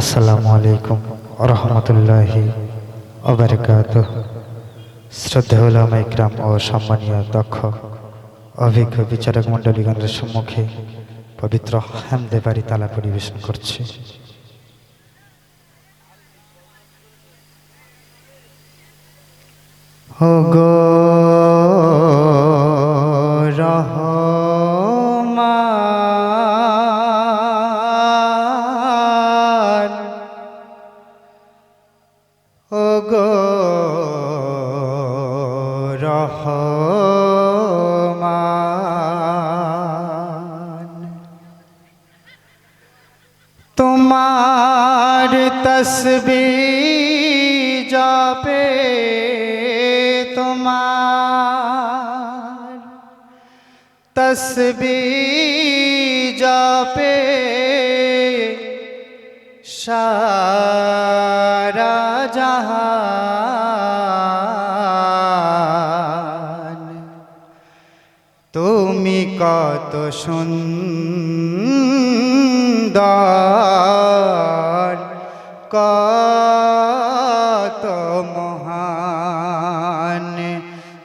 আসসালামু আলাইকুম রহমতুল্লাহি অবরকাত শ্রদ্ধেউলামা ইকরাম ও সম্মানীয় দক্ষ, অভিজ্ঞ বিচারক মণ্ডলীগণের সম্মুখে পবিত্র হামদে বাড়ি তালা পরিবেশন করছে। গো রহমান গো রহমান। তোমার তসবি যাপে তোমার তসবি যাপে সারা জাহান তুমি কত সুন্দর কত মহান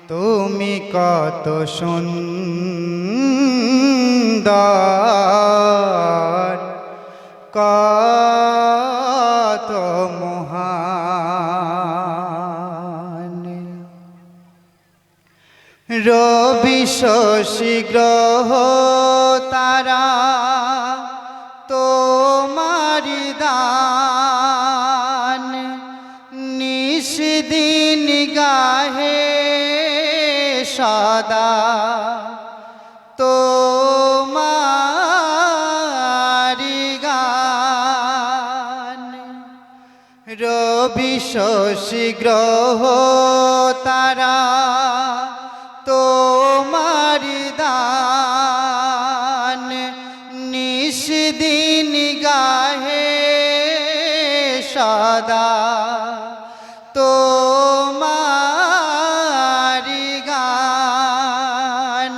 তুমি কত সুন্দর কত রবি শশী গ্রহ তারা তোমারি দান। নিষদিন গাহে সদা তোমারি গান। রবি শশী গ্রহ তারা সদা তোমার গান।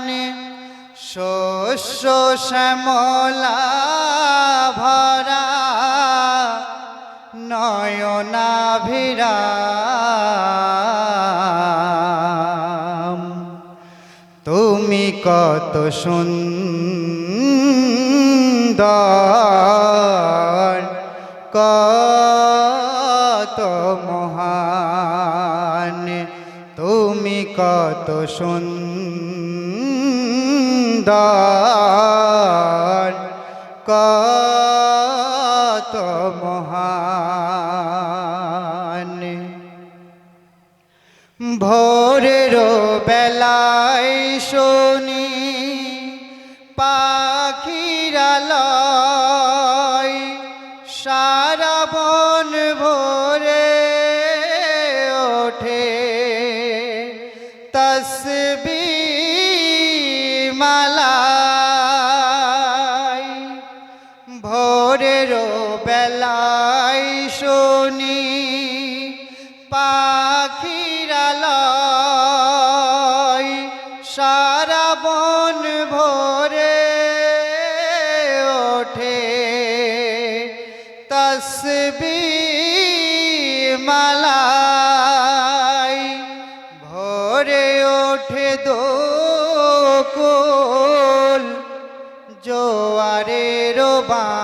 শ্যামলা ভরা নয়নাভিরাম। তুমি কত সুন্দর কত কত সুন্দর কত মহান। ভোরের বেলায় শনি তসবি মালায় ভোরের বেলায় শনি পাখিরালয় সারা বন ভোরে ওঠে তসবি মালায় দোকুল জোয়ারের বান।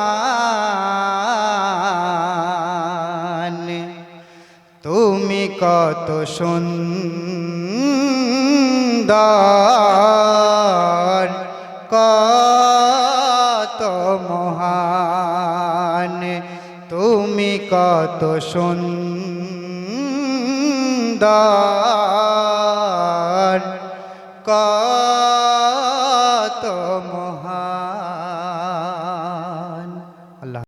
তুমি কত সুন্দর কত মহান। তুমি কত সুন্দর। কত